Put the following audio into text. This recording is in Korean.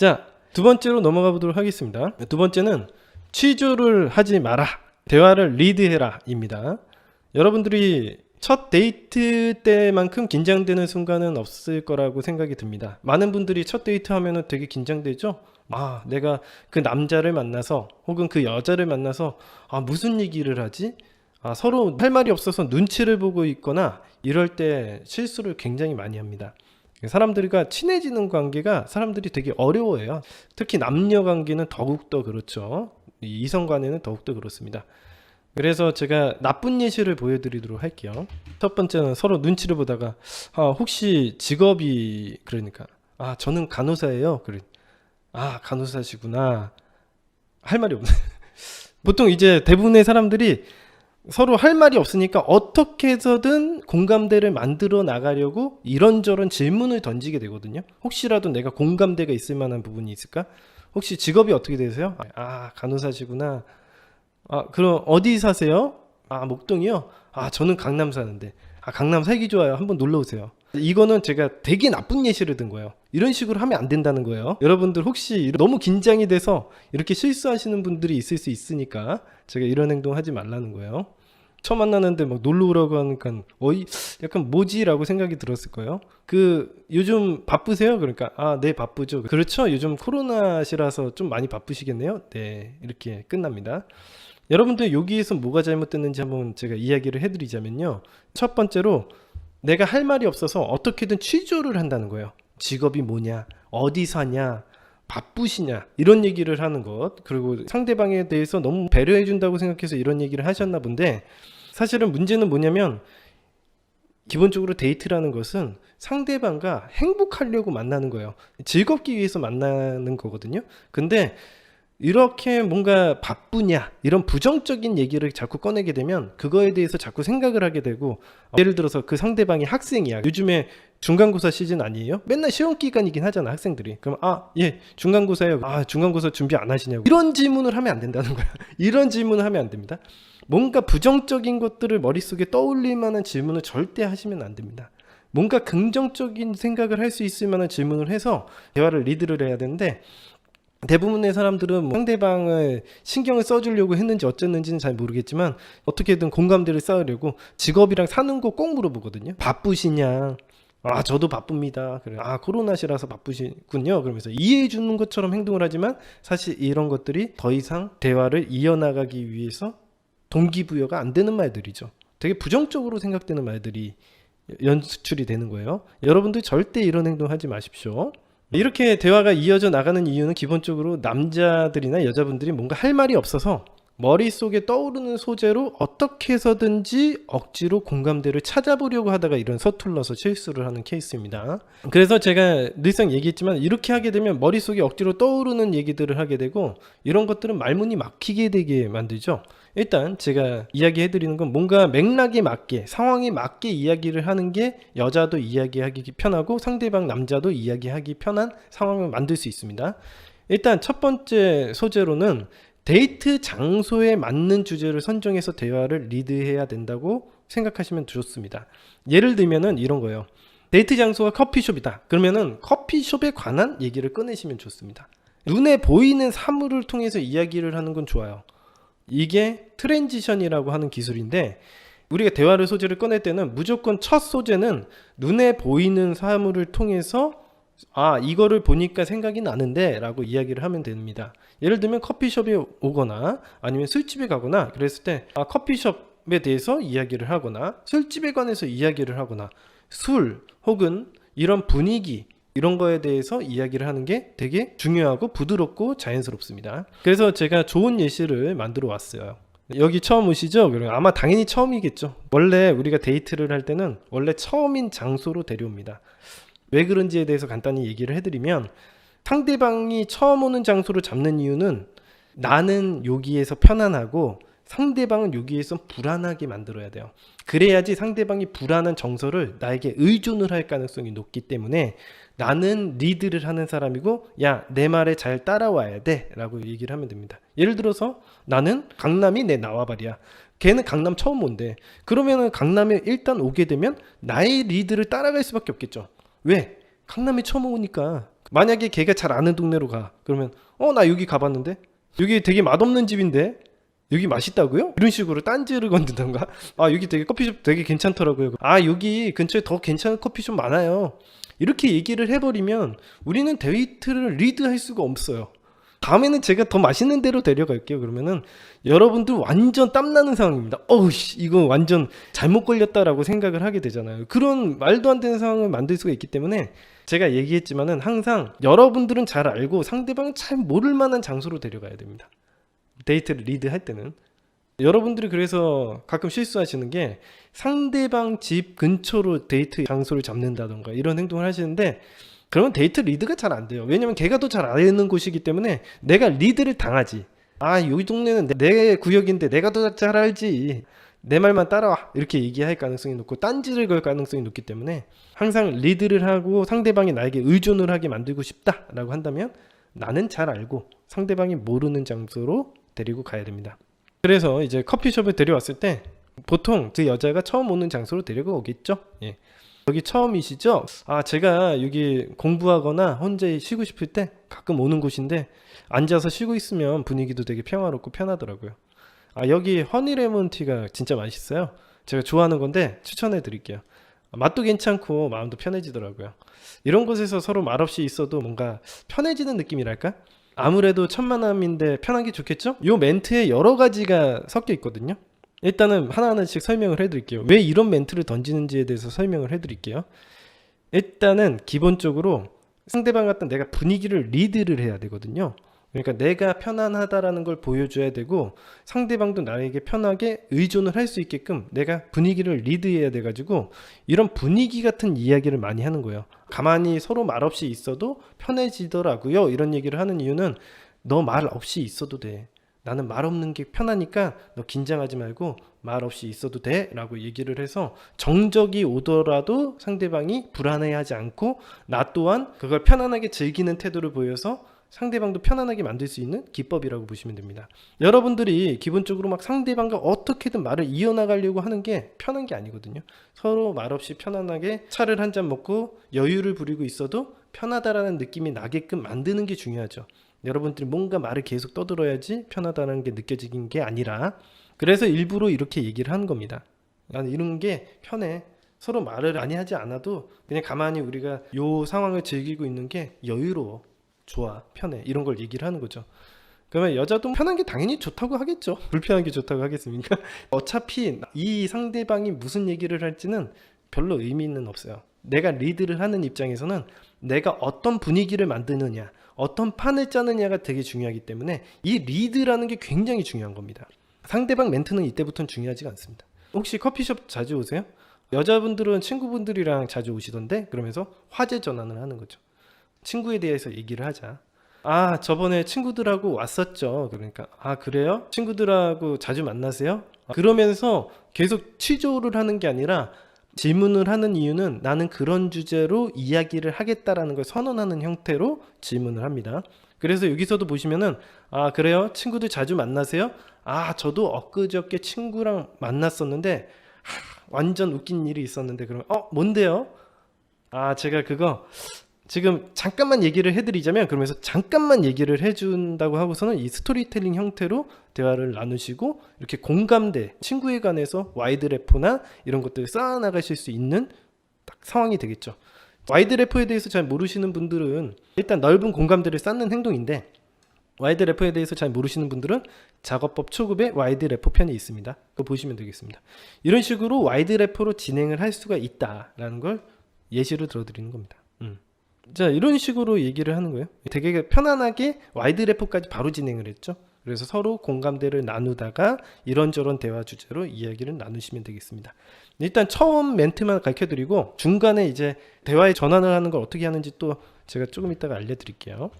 자, 두 번째로 넘어가 보도록 하겠습니다. 두 번째는 취조를 하지 마라. 대화를 리드해라 입니다. 여러분들이 첫 데이트 때만큼 긴장되는 순간은 없을 거라고 생각이 듭니다. 많은 분들이 첫 데이트 하면은 되게 긴장되죠? 아, 내가 그 남자를 만나서 혹은 그 여자를 만나서 아, 무슨 얘기를 하지? 아, 서로 할 말이 없어서 눈치를 보고 있거나 이럴 때 실수를 굉장히 많이 합니다. 사람들과 친해지는 관계가 사람들이 되게 어려워해요. 특히 남녀 관계는 더욱더 그렇죠. 이 이성 간에는 더욱더 그렇습니다. 그래서 제가 나쁜 예시를 보여드리도록 할게요. 첫 번째는 서로 눈치를 보다가 아, 혹시 직업이 그러니까 아 저는 간호사예요. 그래 아 간호사시구나 할 말이 없네. 보통 이제 대부분의 사람들이 서로 할 말이 없으니까 어떻게 해서든 공감대를 만들어 나가려고 이런저런 질문을 던지게 되거든요. 혹시라도 내가 공감대가 있을 만한 부분이 있을까? 혹시 직업이 어떻게 되세요? 아, 간호사시구나. 아, 그럼 어디 사세요? 아, 목동이요? 아, 저는 강남 사는데. 아, 강남 살기 좋아요. 한번 놀러 오세요. 이거는 제가 되게 나쁜 예시를 든 거예요. 이런 식으로 하면 안 된다는 거예요. 여러분들 혹시 너무 긴장이 돼서 이렇게 실수하시는 분들이 있을 수 있으니까 제가 이런 행동 하지 말라는 거예요. 처음 만나는데 막 놀러 오라고 하니까 어이 약간 뭐지라고 생각이 들었을 거예요. 그 요즘 바쁘세요? 그러니까 아, 네 바쁘죠. 그렇죠. 요즘 코로나시라서 좀 많이 바쁘시겠네요. 네. 이렇게 끝납니다. 여러분들 여기에서 뭐가 잘못됐는지 한번 제가 이야기를 해 드리자면요. 첫 번째로 내가 할 말이 없어서 어떻게든 취조를 한다는 거예요. 직업이 뭐냐? 어디 사냐? 바쁘시냐 이런 얘기를 하는 것 그리고 상대방에 대해서 너무 배려해 준다고 생각해서 이런 얘기를 하셨나 본데 사실은 문제는 뭐냐면 기본적으로 데이트라는 것은 상대방과 행복하려고 만나는 거예요 즐겁기 위해서 만나는 거거든요 근데 이렇게 뭔가 바쁘냐 이런 부정적인 얘기를 자꾸 꺼내게 되면 그거에 대해서 자꾸 생각을 하게 되고 예를 들어서 그 상대방이 학생이야. 요즘에 중간고사 시즌 아니에요? 맨날 시험 기간이긴 하잖아 학생들이. 그럼 아 예 중간고사요. 아 중간고사 준비 안 하시냐고. 이런 질문을 하면 안 된다는 거야. 이런 질문을 하면 안 됩니다. 뭔가 부정적인 것들을 머릿속에 떠올릴 만한 질문을 절대 하시면 안 됩니다. 뭔가 긍정적인 생각을 할 수 있을 만한 질문을 해서 대화를 리드를 해야 되는데 대부분의 사람들은 뭐 상대방을 신경을 써주려고 했는지 어쨌는지는 잘 모르겠지만 어떻게든 공감대를 쌓으려고 직업이랑 사는 거 꼭 물어보거든요. 바쁘시냐? 아 저도 바쁩니다. 그래 아 코로나시라서 바쁘시군요. 그러면서 이해해 주는 것처럼 행동을 하지만 사실 이런 것들이 더 이상 대화를 이어나가기 위해서 동기부여가 안 되는 말들이죠. 되게 부정적으로 생각되는 말들이 연출이 되는 거예요. 여러분들 절대 이런 행동 하지 마십시오. 이렇게 대화가 이어져 나가는 이유는 기본적으로 남자들이나 여자분들이 뭔가 할 말이 없어서 머릿속에 떠오르는 소재로 어떻게 해서든지 억지로 공감대를 찾아보려고 하다가 이런 서툴러서 실수를 하는 케이스입니다. 그래서 제가 늘상 얘기했지만 이렇게 하게 되면 머릿속에 억지로 떠오르는 얘기들을 하게 되고 이런 것들은 말문이 막히게 되게 만들죠. 일단 제가 이야기해 드리는 건 뭔가 맥락에 맞게 상황에 맞게 이야기를 하는 게 여자도 이야기하기 편하고 상대방 남자도 이야기하기 편한 상황을 만들 수 있습니다. 일단 첫 번째 소재로는 데이트 장소에 맞는 주제를 선정해서 대화를 리드해야 된다고 생각하시면 좋습니다. 예를 들면은 이런 거예요. 데이트 장소가 커피숍이다. 그러면은 커피숍에 관한 얘기를 꺼내시면 좋습니다. 눈에 보이는 사물을 통해서 이야기를 하는 건 좋아요. 이게 트랜지션이라고 하는 기술인데 우리가 대화를 소재를 꺼낼 때는 무조건 첫 소재는 눈에 보이는 사물을 통해서 아 이거를 보니까 생각이 나는데 라고 이야기를 하면 됩니다. 예를 들면 커피숍에 오거나 아니면 술집에 가거나 그랬을 때 아, 커피숍에 대해서 이야기를 하거나 술집에 관해서 이야기를 하거나 술 혹은 이런 분위기 이런 거에 대해서 이야기를 하는 게 되게 중요하고 부드럽고 자연스럽습니다 그래서 제가 좋은 예시를 만들어 왔어요 여기 처음 오시죠? 아마 당연히 처음이겠죠. 원래 우리가 데이트를 할 때는 원래 처음인 장소로 데려옵니다. 왜 그런지에 대해서 간단히 얘기를 해드리면 상대방이 처음 오는 장소로 잡는 이유는 나는 여기에서 편안하고 상대방은 여기에서 불안하게 만들어야 돼요. 그래야지 상대방이 불안한 정서를 나에게 의존을 할 가능성이 높기 때문에 나는 리드를 하는 사람이고 야 내 말에 잘 따라와야 돼 라고 얘기를 하면 됩니다. 예를 들어서 나는 강남이 내 나와바리야. 걔는 강남 처음 온대. 그러면은 강남에 일단 오게 되면 나의 리드를 따라갈 수밖에 없겠죠. 왜? 강남에 처음 오니까 만약에 걔가 잘 아는 동네로 가. 그러면 어 나 여기 가봤는데 여기 되게 맛없는 집인데 여기 맛있다고요? 이런 식으로 딴지를 건든던가. 아 여기 되게 커피숍 되게 괜찮더라고요. 아 여기 근처에 더 괜찮은 커피숍 많아요. 이렇게 얘기를 해버리면 우리는 데이트를 리드할 수가 없어요. 다음에는 제가 더 맛있는 데로 데려갈게요. 그러면은 여러분들 완전 땀나는 상황입니다. 어우, 씨, 이거 완전 잘못 걸렸다라고 생각을 하게 되잖아요. 그런 말도 안 되는 상황을 만들 수가 있기 때문에 제가 얘기했지만은 항상 여러분들은 잘 알고 상대방은 잘 모를 만한 장소로 데려가야 됩니다. 데이트를 리드할 때는. 여러분들이 그래서 가끔 실수하시는 게 상대방 집 근처로 데이트 장소를 잡는다던가 이런 행동을 하시는데 그러면 데이트 리드가 잘 안 돼요. 왜냐면 걔가 더잘 아는 곳이기 때문에 내가 리드를 당하지. 아, 여기 동네는 내, 내 구역인데 내가 더 잘 알지. 내 말만 따라와. 이렇게 얘기할 가능성이 높고 딴지를 걸 가능성이 높기 때문에 항상 리드를 하고 상대방이 나에게 의존을 하게 만들고 싶다라고 한다면 나는 잘 알고 상대방이 모르는 장소로 데리고 가야 됩니다. 그래서 이제 커피숍에 데려왔을 때 보통 그 여자가 처음 오는 장소로 데리고 오겠죠. 예. 여기 처음이시죠? 아, 제가 여기 공부하거나 혼자 쉬고 싶을 때 가끔 오는 곳인데 앉아서 쉬고 있으면 분위기도 되게 평화롭고 편하더라고요. 아, 여기 허니 레몬티가 진짜 맛있어요. 제가 좋아하는 건데 추천해 드릴게요. 아, 맛도 괜찮고 마음도 편해지더라고요. 이런 곳에서 서로 말없이 있어도 뭔가 편해지는 느낌이랄까? 아무래도 천만남인데 편한 게 좋겠죠? 요 멘트에 여러 가지가 섞여 있거든요. 일단은 하나하나씩 설명을 해드릴게요. 왜 이런 멘트를 던지는지에 대해서 설명을 해드릴게요. 일단은 기본적으로 상대방 같은 내가 분위기를 리드를 해야 되거든요. 그러니까 내가 편안하다라는 걸 보여줘야 되고 상대방도 나에게 편하게 의존을 할 수 있게끔 내가 분위기를 리드해야 돼가지고 이런 분위기 같은 이야기를 많이 하는 거예요. 가만히 서로 말 없이 있어도 편해지더라고요. 이런 얘기를 하는 이유는 너 말 없이 있어도 돼. 나는 말 없는 게 편하니까 너 긴장하지 말고 말 없이 있어도 돼 라고 얘기를 해서 정적이 오더라도 상대방이 불안해하지 않고 나 또한 그걸 편안하게 즐기는 태도를 보여서 상대방도 편안하게 만들 수 있는 기법이라고 보시면 됩니다. 여러분들이 기본적으로 막 상대방과 어떻게든 말을 이어나가려고 하는 게 편한 게 아니거든요. 서로 말없이 편안하게 차를 한 잔 먹고 여유를 부리고 있어도 편하다라는 느낌이 나게끔 만드는 게 중요하죠. 여러분들이 뭔가 말을 계속 떠들어야지 편하다는 게 느껴지는 게 아니라 그래서 일부러 이렇게 얘기를 하는 겁니다. 나는 이런 게 편해. 서로 말을 많이 하지 않아도 그냥 가만히 우리가 요 상황을 즐기고 있는 게 여유로워. 좋아. 편해. 이런 걸 얘기를 하는 거죠. 그러면 여자도 편한 게 당연히 좋다고 하겠죠. 불편한 게 좋다고 하겠습니까? 어차피 이 상대방이 무슨 얘기를 할지는 별로 의미는 없어요. 내가 리드를 하는 입장에서는 내가 어떤 분위기를 만드느냐, 어떤 판을 짜느냐가 되게 중요하기 때문에 이 리드라는 게 굉장히 중요한 겁니다. 상대방 멘트는 이때부터는 중요하지가 않습니다. 혹시 커피숍 자주 오세요? 여자분들은 친구분들이랑 자주 오시던데 그러면서 화제 전환을 하는 거죠. 친구에 대해서 얘기를 하자. 아, 저번에 친구들하고 왔었죠. 그러니까, 아, 그래요? 친구들하고 자주 만나세요? 그러면서 계속 취조를 하는 게 아니라 질문을 하는 이유는 나는 그런 주제로 이야기를 하겠다라는 걸 선언하는 형태로 질문을 합니다. 그래서 여기서도 보시면은 아 그래요 친구들 자주 만나세요? 아 저도 엊그저께 친구랑 만났었는데 하, 완전 웃긴 일이 있었는데 그러면 어 뭔데요? 아 제가 그거 지금 잠깐만 얘기를 해드리자면 그러면서 잠깐만 얘기를 해준다고 하고서는 이 스토리텔링 형태로 대화를 나누시고 이렇게 공감대 친구에 관해서 와이드 래퍼나 이런 것들을 쌓아나가실 수 있는 딱 상황이 되겠죠. 와이드 래퍼에 대해서 잘 모르시는 분들은 일단 넓은 공감대를 쌓는 행동인데 와이드 래퍼에 대해서 잘 모르시는 분들은 작업법 초급의 와이드 래퍼 편이 있습니다. 그거 보시면 되겠습니다. 이런 식으로 와이드 래퍼로 진행을 할 수가 있다라는 걸 예시로 들어드리는 겁니다. 음. 자 이런 식으로 얘기를 하는 거예요. 되게 편안하게 와이드 래퍼까지 바로 진행을 했죠. 그래서 서로 공감대를 나누다가 이런저런 대화 주제로 이야기를 나누시면 되겠습니다. 일단 처음 멘트만 가르쳐드리고 중간에 이제 대화의 전환을 하는 걸 어떻게 하는지 또 제가 조금 이따가 알려드릴게요.